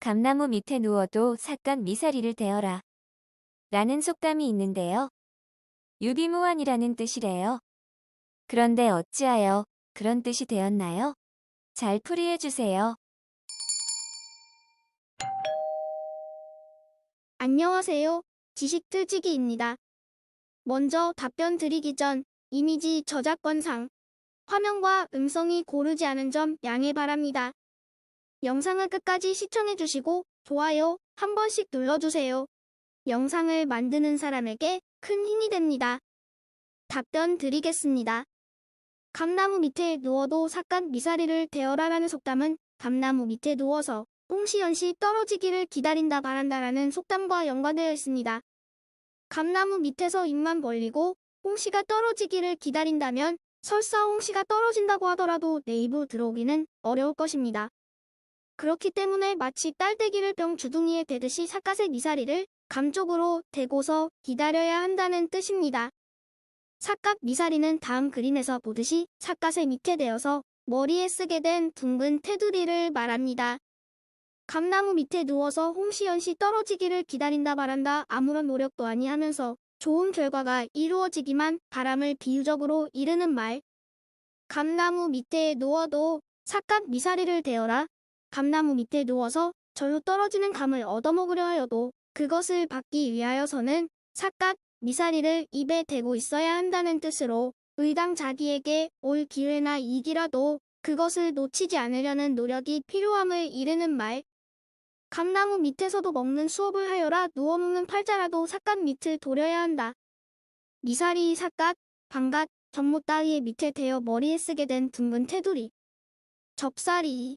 감나무 밑에 누워도 삿갓 미사리를 대어라. 라는 속담이 있는데요. 유비무환이라는 뜻이래요. 그런데 어찌하여 그런 뜻이 되었나요? 잘 풀이해 주세요. 안녕하세요. 지식틀치기입니다. 먼저 답변 드리기 전 이미지 저작권상 화면과 음성이 고르지 않은 점 양해 바랍니다. 영상을 끝까지 시청해 주시고 좋아요 한 번씩 눌러주세요. 영상을 만드는 사람에게 큰 힘이 됩니다. 답변 드리겠습니다. 감나무 밑에 누워도 삿갓 미사리를 대어라라는 속담은 감나무 밑에 누워서 홍시연시 떨어지기를 기다린다 바란다라는 속담과 연관되어 있습니다. 감나무 밑에서 입만 벌리고 홍시가 떨어지기를 기다린다면 설사 홍시가 떨어진다고 하더라도 내 입으로 들어오기는 어려울 것입니다. 그렇기 때문에 마치 딸대기를 병 주둥이에 대듯이 삿갓의 미사리를 감 쪽으로 대고서 기다려야 한다는 뜻입니다. 삿갓 미사리는 다음 그림에서 보듯이 삿갓의 밑에 대어서 머리에 쓰게 된 둥근 테두리를 말합니다. 감나무 밑에 누워서 홍시연시 떨어지기를 기다린다 바란다 아무런 노력도 아니 하면서 좋은 결과가 이루어지기만 바람을 비유적으로 이르는 말. 감나무 밑에 누워도 삿갓 미사리를 대어라. 감나무 밑에 누워서 절로 떨어지는 감을 얻어먹으려 하여도 그것을 받기 위하여서는 삿갓 미사리를 입에 대고 있어야 한다는 뜻으로 의당 자기에게 올 기회나 이기라도 그것을 놓치지 않으려는 노력이 필요함을 이르는 말. 감나무 밑에서도 먹는 수업을 하여라 누워먹는 팔자라도 삿갓 밑을 도려야 한다. 미사리 삿갓, 방갓, 전못 따위의 밑에 대어 머리에 쓰게 된 둥근 테두리. 접사리.